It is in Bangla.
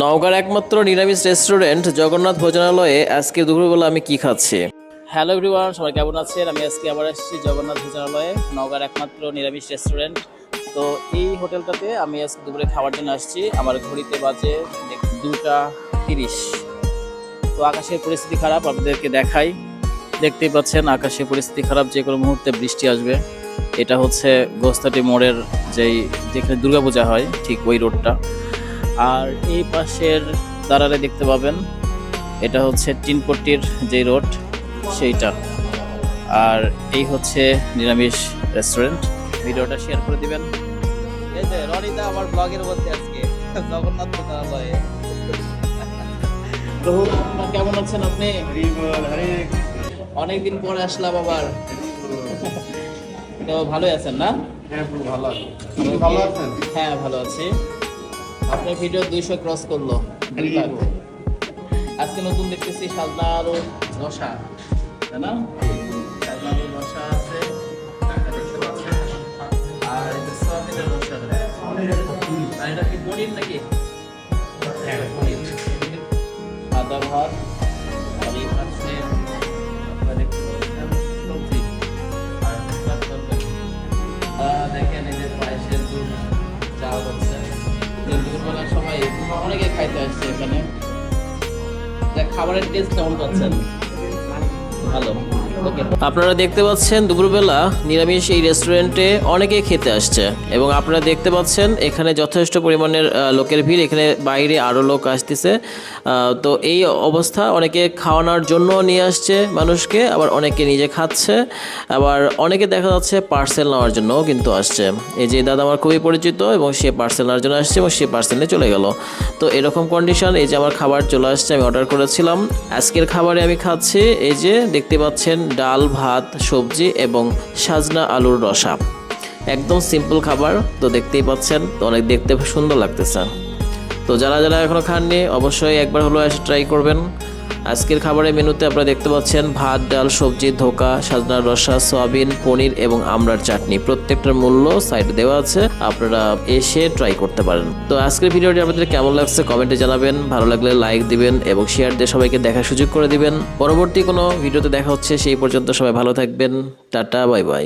নওগাঁর একমাত্র নিরামিষ রেস্টুরেন্ট জগন্নাথ ভোজনালয়ে আজকে দুপুরবেলা আমি কি খাচ্ছি? হ্যালো এভরিওয়ান, সবাই কেমন আছেন? আমি আজকে আবার এসেছি জগন্নাথ ভোজনালয়ে, নওগাঁর একমাত্র নিরামিষ রেস্টুরেন্ট। তো এই হোটেলটাতে আমি আজকে দুপুরে খাওয়ার জন্য আসছি। আমার ঘড়িতে বাজে দুটা তিরিশ। তো আকাশের পরিস্থিতি খারাপ, আপনাদেরকে দেখাই। দেখতেই পাচ্ছেন আকাশের পরিস্থিতি খারাপ, যে কোনো মুহূর্তে বৃষ্টি আসবে। এটা হচ্ছে গোস্তাটি মোড়ের যেই, যেখানে দুর্গাপূজা হয়, ঠিক ওই রোডটা। আর এই পাশের দাঁড়ালে দেখতে পাবেন এটা হচ্ছে টিনপট্টির যে রোড সেইটা। আর এই হচ্ছে নিরামিষ রেস্টুরেন্ট। ভিডিওটা শেয়ার করে দিবেন। এই যে রনিদা আমার ব্লগের মধ্যে আজকে জগন্নাথ তো কেমন আছেন আপনি? অনেকদিন পরে আসলাম আবার। তো ভালোই আছেন না? হ্যাঁ ভালো আছি। আপনার ভিডিও দুইশো ক্রস করল। আজকে নতুন দেখতেছি সাজনা রসা তাই না? সাজনা আলুর রসা আছে আর সয়াবিনের রসা আর এটা কি পনির নাকি? সাদা ভাত। খাইতে আসছে এখানে। খাবারের টেস্ট কেমন পাচ্ছেন? ভালো। আপনারা দেখতে পাচ্ছেন দুপুরবেলা নিরামিষ এই রেস্টুরেন্টে অনেকেই খেতে আসছে এবং আপনারা দেখতে পাচ্ছেন এখানে যথেষ্ট পরিমাণের লোকের ভিড়। এখানে বাইরে আরও লোক আসতেছে। তো এই অবস্থা, অনেকে খাওয়ানোর জন্য নিয়ে আসছে মানুষকে, আবার অনেকে নিজে খাচ্ছে। আবার অনেকে দেখা যাচ্ছে পার্সেল নেওয়ার জন্যও কিন্তু আসছে। এই যে দাদা আমার খুবই পরিচিত এবং সে পার্সেল নেওয়ার জন্য আসছে এবং সে পার্সেল নিয়ে চলে গেল। তো এরকম কন্ডিশন এই যে আমার খাবার চলে আসছে, আমি অর্ডার করেছিলাম। আজকের খাবারে আমি খাচ্ছি, এই যে দেখতে পাচ্ছেন ডাল, ভাত, সবজি এবং সাজনা আলুর রসা। একদম সিম্পল খাবার, তো দেখতেই পাচ্ছেন, তো অনেক দেখতে সুন্দর লাগতেছে। তো যারা যারা এখনও খাননি, অবশ্যই একবার হলো এসে ট্রাই করবেন। আজকের খাবারের মেনুতে আপনারা দেখতে পাচ্ছেন ভাত, ডাল, সবজি, ধোকা, সাজনার রসা, সয়াবিন, পনির এবং আমড়ার চাটনি। প্রত্যেকটার মূল্য সাইডে দেওয়া আছে, আপনারা এসে ট্রাই করতে পারেন। তো আজকের ভিডিওটি আপনাদের কেমন লাগছে কমেন্টে জানাবেন। ভালো লাগলে লাইক দিবেন এবং শেয়ার দিয়ে সবাইকে দেখার সুযোগ করে দিবেন। পরবর্তী কোনো ভিডিওতে দেখা হচ্ছে, সেই পর্যন্ত সবাই ভালো থাকবেন। Tata bye bye